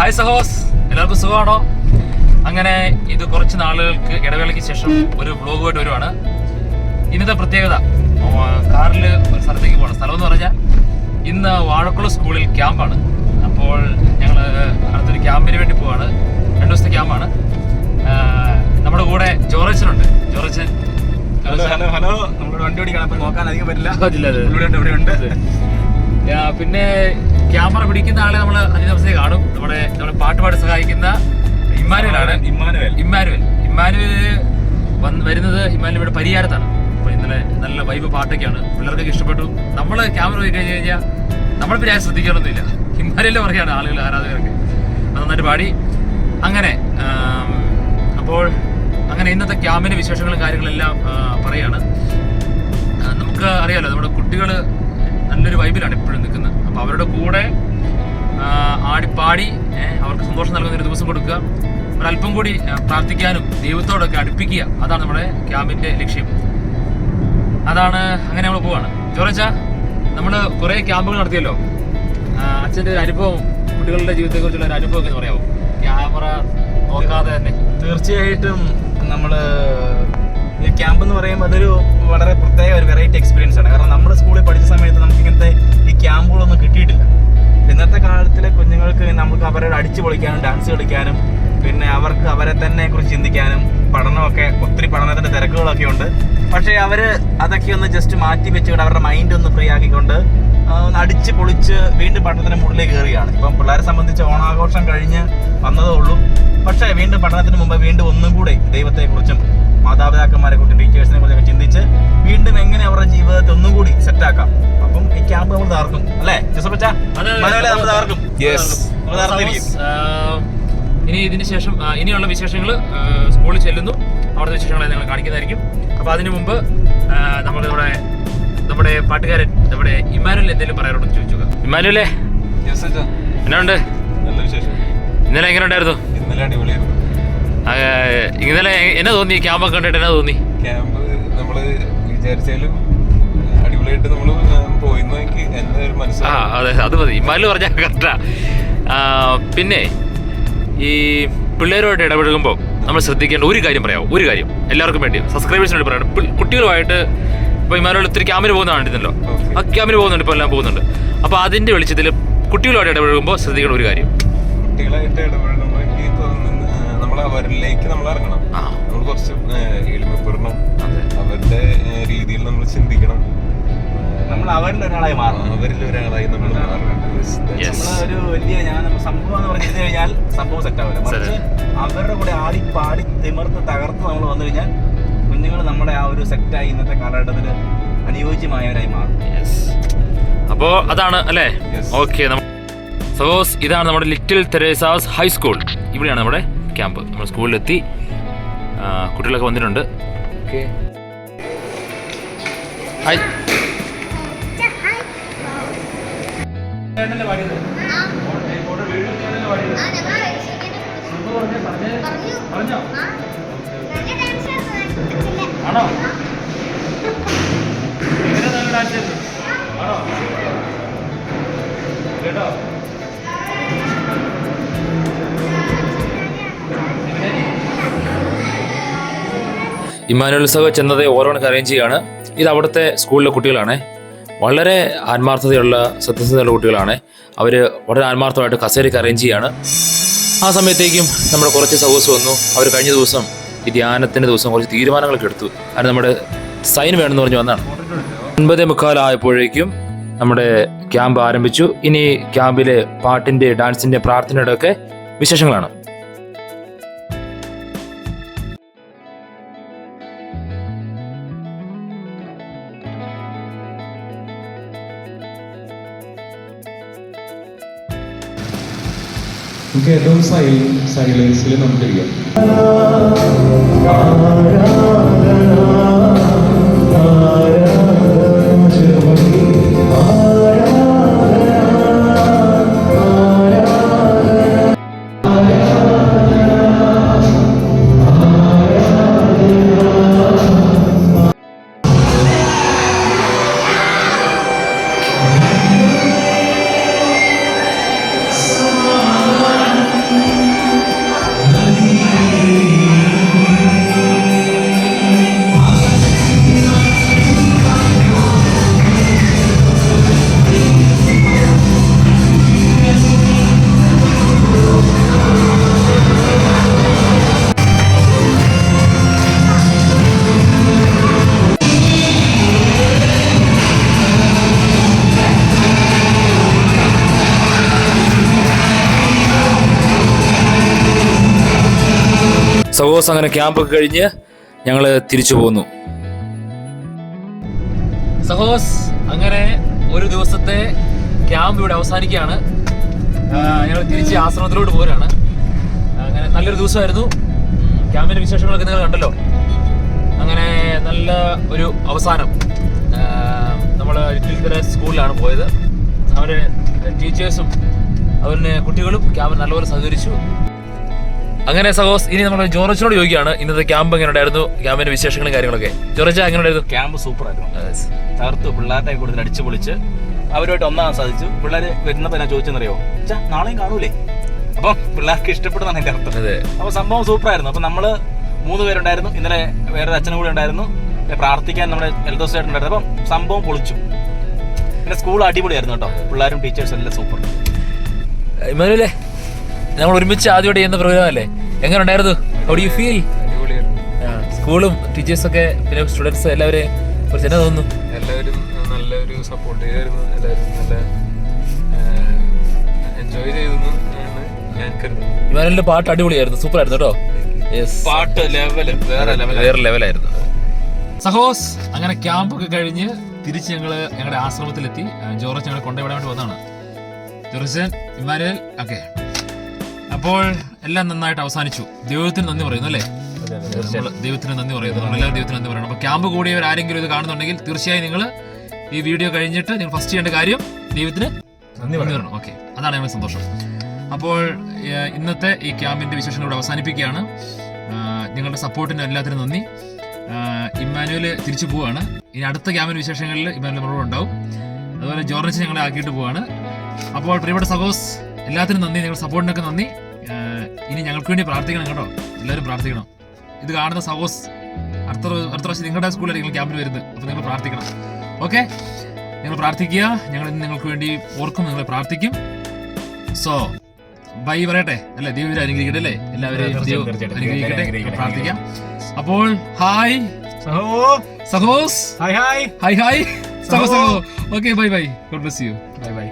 Hi സഹോസ്. എല്ലാവർക്കും സുഖമാണോ? അങ്ങനെ ഇത് കുറച്ച് നാളുകൾക്ക് ഇടവേളയ്ക്ക് ശേഷം ഒരു വ്ളോഗുമായിട്ട് വരുവാണ്. ഇന്നത്തെ പ്രത്യേകത കാറിൽ ഒരു സ്ഥലത്തേക്ക് പോകണം. സ്ഥലം എന്ന് പറഞ്ഞാൽ ഇന്ന് വാഴക്കുള സ്കൂളിൽ ക്യാമ്പാണ്. അപ്പോൾ ഞങ്ങൾ അടുത്തൊരു ക്യാമ്പിന് വേണ്ടി പോവാണ്. രണ്ട് ദിവസത്തെ ക്യാമ്പാണ്. നമ്മുടെ കൂടെ ജോറച്ചനുണ്ട്. ജോറച്ചൻ. ഹലോ ഹലോ ഹലോ നമ്മുടെ വണ്ടി ഓടിക്കണം അപ്പൊ നോക്കാൻ അധികം പറ്റില്ല. ഇല്ല, ഇല്ല. ഇവിടെ ഉണ്ട് പിന്നെ ക്യാമറ പിടിക്കുന്ന ആളെ നമ്മൾ അഞ്ച് ദിവസത്തേക്ക് കാണും. നമ്മുടെ നമ്മുടെ പാട്ട് പാടി സഹായിക്കുന്ന ഇമ്മാനുവലാണ്. ഇമ്മാനുവൽ. ഇമ്മാനുവൽ. ഇമ്മാനുവൽ വന്ന് വരുന്നത് ഇമ്മാനുവൽ ഇവിടെ പരിഹാരത്താണ് അപ്പോൾ ഇന്നലെ നല്ല വൈബ് പാട്ടൊക്കെയാണ്. പിള്ളേർക്കൊക്കെ ഇഷ്ടപ്പെട്ടു. നമ്മൾ ക്യാമറ പോയി കഴിഞ്ഞ് കഴിഞ്ഞാൽ നമ്മൾ പിന്നെ ആരും ശ്രദ്ധിക്കാനൊന്നുമില്ല ഇമ്മാനുവലിന്റെ പറയുകയാണ് ആളുകൾ ആരാധകർക്ക് അത് നന്നായിട്ട് പാടി. അങ്ങനെ അപ്പോൾ അങ്ങനെ ഇന്നത്തെ ക്യാമ്പിന്റെ വിശേഷങ്ങളും കാര്യങ്ങളെല്ലാം പറയാണ്. നമുക്ക് അറിയാലോ നമ്മുടെ കുട്ടികൾ നല്ലൊരു വൈബിലാണ് എപ്പോഴും നിൽക്കുന്നത്. അപ്പോൾ അവരുടെ കൂടെ ആടിപ്പാടി അവർക്ക് സന്തോഷം നൽകുന്ന ഒരു ദിവസം കൊടുക്കുക. ഒരല്പം കൂടി പ്രാർത്ഥിക്കാനും ദൈവത്തോടൊക്കെ അടുപ്പിക്കുക. അതാണ് നമ്മുടെ ക്യാമ്പിന്റെ ലക്ഷ്യം. അതാണ് അങ്ങനെ നമ്മൾ പോവാണ്. ചോറച്ച നമ്മൾ കുറേ ക്യാമ്പുകൾ നടത്തിയല്ലോ. അച്ഛന്റെ ഒരു അനുഭവം കുട്ടികളുടെ ജീവിതത്തെക്കുറിച്ചുള്ള ഒരു അനുഭവം എന്ന് പറയാമോ? ക്യാമറ നോക്കാതെ തന്നെ. തീർച്ചയായിട്ടും നമ്മൾ ഈ ക്യാമ്പ് എന്ന് പറയുമ്പോൾ അതൊരു വളരെ പ്രത്യേക ഒരു വെറൈറ്റി എക്സ്പീരിയൻസ് ആണ്. കാരണം നമ്മുടെ സ്കൂളിൽ പഠിച്ച സമയത്ത് നമുക്ക് ഇങ്ങനത്തെ ഈ ക്യാമ്പുകളൊന്നും കിട്ടിയിട്ടില്ല. ഇന്നത്തെ കാലത്തിലെ കുഞ്ഞുങ്ങൾക്ക് നമുക്ക് അവരെ അടിച്ചു പൊളിക്കാനും ഡാൻസ് കളിക്കാനും പിന്നെ അവർക്ക് അവരെ തന്നെ കുറിച്ച് ചിന്തിക്കാനും പഠനമൊക്കെ ഒത്തിരി പഠനത്തിന്റെ തിരക്കുകളൊക്കെ ഉണ്ട്. പക്ഷേ അവർ അതൊക്കെ ഒന്ന് ജസ്റ്റ് മാറ്റി വെച്ചുകൊണ്ട് അവരുടെ മൈൻഡ് ഒന്ന് ഫ്രീ ആക്കിക്കൊണ്ട് ഒന്ന് അടിച്ച് പൊളിച്ച് വീണ്ടും പഠനത്തിന്റെ മുകളിലേക്ക് കയറുകയാണ്. ഇപ്പം പിള്ളേരെ സംബന്ധിച്ച് ഓണാഘോഷം കഴിഞ്ഞ് വന്നതേ ഉള്ളൂ. പക്ഷേ വീണ്ടും പഠനത്തിന് മുമ്പ് വീണ്ടും ഒന്നും കൂടി ദൈവത്തെക്കുറിച്ചും മാതാപിതാക്കന്മാരെ കുറിച്ച് ടീച്ചേഴ്സിനെ കുറിച്ചൊക്കെ ചിന്തിച്ച് വീണ്ടും എങ്ങനെ അവരുടെ ജീവിതത്തെ ഒന്നും കൂടി സെറ്റ് ആക്കാം. അപ്പം ഈ ക്യാമ്പ് നമ്മൾ തകർക്കും അല്ലേ? നമ്മൾ തകർക്കും? തകർത്തിരിക്കും ഇനി ഇതിന് ശേഷം ഇനിയുള്ള വിശേഷങ്ങൾ സ്കൂളിൽ ചെല്ലുന്നു. അവിടുത്തെ വിശേഷങ്ങളെ നിങ്ങൾ കാണിക്കുന്നതായിരിക്കും. അപ്പോൾ അതിനു മുമ്പ് നമ്മൾ നമ്മുടെ നമ്മുടെ പാട്ടുകാരൻ നമ്മുടെ ഇമാനുവൽ എന്തെങ്കിലും പറയാനുണ്ടെന്ന് ചോദിച്ചു ഇമാനുവലേ എന്നാ ഉണ്ട്? നല്ല വിശേഷം. ഇന്നലെ എങ്ങനെ ഉണ്ടായിരുന്നു? ഇന്നലെ അടിപൊളിയായിരുന്നു. ഇന്നലെ എന്നാ തോന്നി? ക്യാമ്പ് കണ്ടിട്ട് എന്നാ തോന്നി? ക്യാമ്പ് നമ്മൾ വിചാരിച്ചാലും അടിപൊളിയായിട്ട് നമ്മൾ പോയി നോക്കി. ഒരു ആ അതെ അത് മതി. ഇമാലു പറഞ്ഞാൽ കറക്റ്റാ പിന്നെ ഈ പിള്ളേരുമായിട്ട് ഇടപഴകുമ്പോൾ നമ്മൾ ശ്രദ്ധിക്കേണ്ട ഒരു കാര്യം പറയാമോ ഒരു കാര്യം. എല്ലാവർക്കും വേണ്ടി. സബ്സ്ക്രൈബേഴ്സിന് വേണ്ടി പറയണം പിൾ- കുട്ടികളുമായിട്ട് ഇപ്പോൾ ഇമാലോട് ഒത്തിരി ക്യാമറ പോകുന്ന കണ്ടിരുന്നല്ലോ. ആ ക്യാമറ പോകുന്നുണ്ട് ഇപ്പോൾ എല്ലാം പോകുന്നുണ്ട്. അപ്പോൾ അതിന്റെ വെളിച്ചത്തിൽ കുട്ടികളുമായിട്ട് ഇടപഴകുമ്പോൾ ശ്രദ്ധിക്കേണ്ട ഒരു കാര്യം. കുട്ടികളായിട്ട് നമ്മൾ അവരിലേക്ക് നമ്മൾ ഇറങ്ങണം. നമ്മൾ കുറച്ച് എളിമപ്പെടണം. അതെ. അവരുടെ രീതിയിൽ നമ്മൾ ചിന്തിക്കണം. നമ്മൾ അവരിൽ ഒരാളായി മാറണം. അവരിൽ ഒരാളായി നമ്മൾ മാറണം. ഒരു വലിയ ഞാൻ സംഭവം എന്ന് പറഞ്ഞു കഴിഞ്ഞാൽ സംഭവം സെറ്റ് ആവില്ല. മറിച്ച് അവരുടെ കൂടെ ആടി പാടി തിമർത്ത് തകർത്ത് നമ്മൾ വന്നു കഴിഞ്ഞാൽ കുഞ്ഞുങ്ങൾ നമ്മുടെ ആ ഒരു സെറ്റായി ഇന്നത്തെ കാലഘട്ടത്തിൽ അനുയോജ്യമായവരായി മാറും. യെസ് അപ്പോൾ അതാണ് അല്ലേ. ഓക്കെ സപ്പോസ് ഇതാണ് നമ്മുടെ ലിറ്റിൽ തെരേസാസ് ഹൈസ്കൂൾ ഇവിടെയാണ് നമ്മുടെ ക്യാമ്പ്. നമ്മൾ സ്കൂളിലെത്തി കുട്ടികളൊക്കെ വന്നിട്ടുണ്ട്. ഓക്കെ. ഹായ്. ആണോ? ഇമ്മാനുവൽ ഉത്സവ ചെന്നത് ഓരോണക്ക് അറേഞ്ച് ചെയ്യാണ്. ഇത് അവിടുത്തെ സ്കൂളിലെ കുട്ടികളാണ്. വളരെ ആത്മാർത്ഥതയുള്ള സത്യസന്ധതയുള്ള കുട്ടികളാണ്. അവർ വളരെ ആത്മാർത്ഥമായിട്ട് കസേരയ്ക്ക് അറേഞ്ച് ചെയ്യാണ്. ആ സമയത്തേക്കും നമ്മുടെ കുറച്ച് സൗസ് വന്നു. അവർ കഴിഞ്ഞ ദിവസം ഈ ധ്യാനത്തിന്റെ ദിവസം കുറച്ച് തീരുമാനങ്ങളൊക്കെ എടുത്തു. അത് നമ്മുടെ സൈൻ വേണമെന്ന് പറഞ്ഞു വന്നാണ് ഒൻപതേ മുക്കാലായപ്പോഴേക്കും നമ്മുടെ ക്യാമ്പ് ആരംഭിച്ചു. ഇനി ക്യാമ്പിലെ പാട്ടിന്റെ ഡാൻസിന്റെ പ്രാർത്ഥനയുടെ ഒക്കെ വിശേഷങ്ങളാണ്. നമുക്ക് ഏറ്റവും സൈലൻസിൽ നമുക്ക് സഹോസ് അങ്ങനെ ക്യാമ്പൊക്കെ കഴിഞ്ഞ് ഞങ്ങൾ തിരിച്ചു പോന്നു. സഹോസ് അങ്ങനെ ഒരു ദിവസത്തെ ക്യാമ്പ് ഇവിടെ അവസാനിക്കുകയാണ്. ഞങ്ങൾ തിരിച്ച് ആശ്രമത്തിലോട്ട് പോരാണ്. അങ്ങനെ നല്ലൊരു ദിവസമായിരുന്നു. ക്യാമ്പിന്റെ വിശേഷങ്ങളൊക്കെ നിങ്ങൾ കണ്ടല്ലോ. അങ്ങനെ നല്ല ഒരു അവസാനം. നമ്മൾ ലിറ്റിൽ സ്കൂളിലാണ് പോയത്. അവരെ ടീച്ചേഴ്സും അവരുടെ കുട്ടികളും ക്യാമ്പ് നല്ലപോലെ സഹകരിച്ചു. അങ്ങനെ സഹോസ് ഇനി നമ്മൾ ജോറച്ചിനോട് ചോദിക്കുകയാണ് ഇന്നത്തെ ക്യാമ്പ് എങ്ങനെ ഉണ്ടായിരുന്നു ക്യാമ്പിന്റെ വിശേഷങ്ങളും കാര്യങ്ങളൊക്കെ. ജോറച്ച എങ്ങനെ ഉണ്ടായിരുന്നു? ക്യാമ്പ് സൂപ്പർ ആയിരുന്നു. തകർത്ത് പിള്ളേരുടെ കൂടുതൽ അടിച്ചു പൊളിച്ച് അവരുമായിട്ട് ഒന്നാകാൻ സാധിച്ചു. പിള്ളേർ വരുന്നപ്പോൾ ഞാൻ ചോദിച്ചെന്നറിയോ? നാളെയും കാണൂലേ? അപ്പം പിള്ളേർക്ക് ഇഷ്ടപ്പെടുന്നതാണ് എന്റെ അർത്ഥം. അതെ. അപ്പോൾ സൂപ്പർ സൂപ്പറായിരുന്നു അപ്പൊ നമ്മൾ മൂന്ന് പേരുണ്ടായിരുന്നു. ഇന്നലെ വേറെ അച്ഛനും കൂടെ ഉണ്ടായിരുന്നു. പ്രാർത്ഥിക്കാൻ നമ്മുടെ എൽദോസ് ഉണ്ടായിരുന്നു അപ്പം സംഭവം പൊളിച്ചു. പിന്നെ സ്കൂൾ അടിപൊളിയായിരുന്നു കേട്ടോ. പിള്ളേരും ടീച്ചേഴ്സും എല്ലാം സൂപ്പർ നമ്മൾ ഒരുമിച്ച് ആദ്യമായിട്ട് ചെയ്യുന്ന പ്രോഗ്രാം അല്ലേ? എങ്ങനെ ഉണ്ടായിരുന്നു? ഹൗ ഡു യു ഫീൽ അടിപൊളിയായിരുന്നു. സ്കൂളും ടീച്ചേഴ്സൊക്കെ പിന്നെ സ്റ്റുഡൻസ് എല്ലാവരെയും കുറിച്ച് എന്നാ തോന്നുന്നു? എല്ലാവരും നല്ലൊരു സപ്പോർട്ട് ചെയ്തായിരുന്നു. എല്ലാവരും നല്ല എൻജോയ് ചെയ്തെന്ന് ഞാൻ കരുതുന്നു. ഇമാനുലിന്റെ പാട്ട് അടിപൊളിയായിരുന്നു. സൂപ്പർ ആയിരുന്നു കേട്ടോ പാട്ട് ലെവൽ വേറെ ലെവൽ വേറെ ലെവലായിരുന്നു സഹോസ് അങ്ങനെ ക്യാമ്പ് ഒക്കെ കഴിഞ്ഞ് തിരിച്ച് ഞങ്ങൾ ഞങ്ങളുടെ ആശ്രമത്തിലെത്തി. ജോർജ് ജോറച്ച് ഞങ്ങളെ കൊണ്ടുപോയി വേണ്ടി വന്നതാണ്. Jorjan Emmanuel okay. അപ്പോൾ എല്ലാം നന്നായിട്ട് അവസാനിച്ചു. ദൈവത്തിന് നന്ദി പറയുന്നു അല്ലേ? ദൈവത്തിന് നന്ദി പറയുന്നു. എല്ലാവരും ദൈവത്തിന് നന്ദി പറയണം. അപ്പോൾ ക്യാമ്പ് കൂടിയവർ ആരെങ്കിലും ഇത് കാണുന്നുണ്ടെങ്കിൽ തീർച്ചയായും നിങ്ങൾ ഈ വീഡിയോ കഴിഞ്ഞിട്ട് നിങ്ങൾ ഫസ്റ്റ് ചെയ്യേണ്ട കാര്യം ദൈവത്തിന് നന്ദി പറയണം. ഓക്കെ. അതാണ് ഞങ്ങൾ സന്തോഷം. അപ്പോൾ ഇന്നത്തെ ഈ ക്യാമ്പിന്റെ വിശേഷങ്ങൾ ഇവിടെ അവസാനിപ്പിക്കുകയാണ്. നിങ്ങളുടെ സപ്പോർട്ടിന് എല്ലാത്തിനും നന്ദി. ഇമ്മാനുവൽ തിരിച്ചു പോവാണ്. ഇനി അടുത്ത ക്യാമ്പിന്റെ വിശേഷങ്ങളിൽ ഇമ്മാനുവൽ നമ്മളോട് ഉണ്ടാവും. അതുപോലെ ജോർജ് ഞങ്ങളെ ആക്കിയിട്ട് പോവാണ്. അപ്പോൾ പ്രിയപ്പെട്ട സഹോസ് എല്ലാത്തിനും നന്ദി നിങ്ങളുടെ സപ്പോർട്ടിനൊക്കെ നന്ദി. ഇനി ഞങ്ങൾക്ക് വേണ്ടി പ്രാർത്ഥിക്കണം കേട്ടോ. എല്ലാവരും പ്രാർത്ഥിക്കണം. ഇത് കാണുന്ന സഹോസ് അടുത്ത അടുത്ത പ്രാവശ്യം നിങ്ങളുടെ സ്കൂളിലായിരിക്കും ക്യാമ്പിൽ വരുന്നത്. അപ്പോൾ നിങ്ങൾ പ്രാർത്ഥിക്കണം. ഓക്കെ? നിങ്ങൾ പ്രാർത്ഥിക്കുക. ഞങ്ങൾ ഇന്ന് നിങ്ങൾക്ക് വേണ്ടി ഓർക്കും നിങ്ങളെ പ്രാർത്ഥിക്കും. സോ ബൈ പറയട്ടെ. അല്ലേ? ദൈവം അനുഗ്രഹിക്കട്ടെ അല്ലേ? എല്ലാവരും ദൈവം അനുഗ്രഹിക്കട്ടെ. അനുഗ്രഹിക്കട്ടെ, പ്രാർത്ഥിക്കാം. അപ്പോൾ ഹായ്. സഹോ. സഹോസ്. Hi hi. Hi hi. സഹോ സഹോ. Okay bye bye. God bless you. Bye bye.